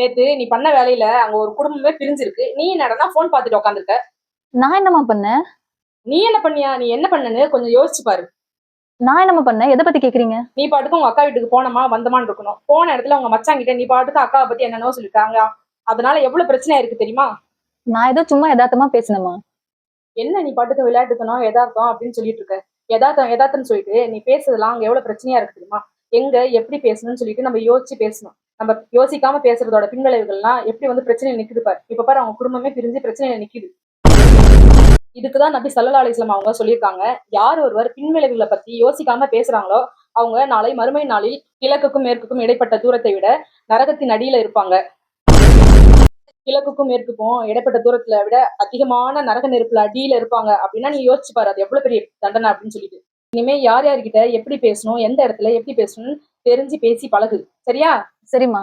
நேத்து நீ பண்ண வேலையில அங்க ஒரு குடும்பமே பிரிஞ்சிருக்கு. நீ என்னடா போன் பார்த்துட்டு உட்காந்துருக்க நான் என்னம்மா பண்ணேன் நீ என்ன பண்ணியா? நீ என்ன பண்ணனு கொஞ்சம் யோசிச்சு பாரு. நான் என்னம்மா பண்ணேன் எதை பத்தி கேக்குறீங்க? நீ பாட்டுக்கு உங்க அக்கா வீட்டுக்கு போனோமா? வந்தமான்னு இருக்கணும். போன இடத்துல உங்க மச்சாங்கிட்ட நீ பாட்டுக்கு அக்காவை பத்தி என்னென்னவோ சொல்லிருக்காங்க அதனால எவ்வளவு பிரச்சனை இருக்கு தெரியுமா? நான் ஏதோ சும்மா யதார்த்தமா பேசினேம்மா. என்ன நீ பாட்டுக்கு விளையாட்டுத்தனம் எதார்த்தம் அப்படின்னு சொல்லிட்டு இருக்க? எதார்த்தம் எதார்த்தம்னு சொல்லிட்டு நீ பேசுறதுலாம் அங்க எவ்வளவு பிரச்சனையா இருக்கு தெரியுமா? எங்க எப்படி பேசணும்னு சொல்லிட்டு நம்ம யோசிச்சு பேசணும். நம்ம யோசிக்காம பேசுறதோட பின்விளைவுகள்லாம் எப்படி வந்து பிரச்சனை நிக்குது பாரு. இப்ப பாரு அவங்க குடும்பமே பிரிஞ்சு பிரச்சனையில நிக்குது. இதுக்குதான் நபி சல்லா அலிஸ்லாம் அவங்க சொல்லியிருக்காங்க. யார் ஒருவர் பின்விளைவுகளை பத்தி யோசிக்காம பேசுறாங்களோ அவங்க நாளை மறுமை நாளில் கிழக்குக்கும் மேற்குக்கும் இடைப்பட்ட தூரத்தை விட நரகத்தின் அடியில இருப்பாங்க. கிழக்குக்கும் மேற்குக்கும் இடைப்பட்ட தூரத்துல விட அதிகமான நரக நெருப்புல அடியில இருப்பாங்க. அப்படின்னா நீ யோசிச்சு பாரு அது எவ்வளவு பெரிய தண்டனை அப்படின்னு சொல்லிட்டு. இனிமே யார் யார்கிட்ட எப்படி பேசணும் எந்த இடத்துல எப்படி பேசணும்னு தெரிஞ்சு பேசி பழகு. சரியா? சரிம்மா.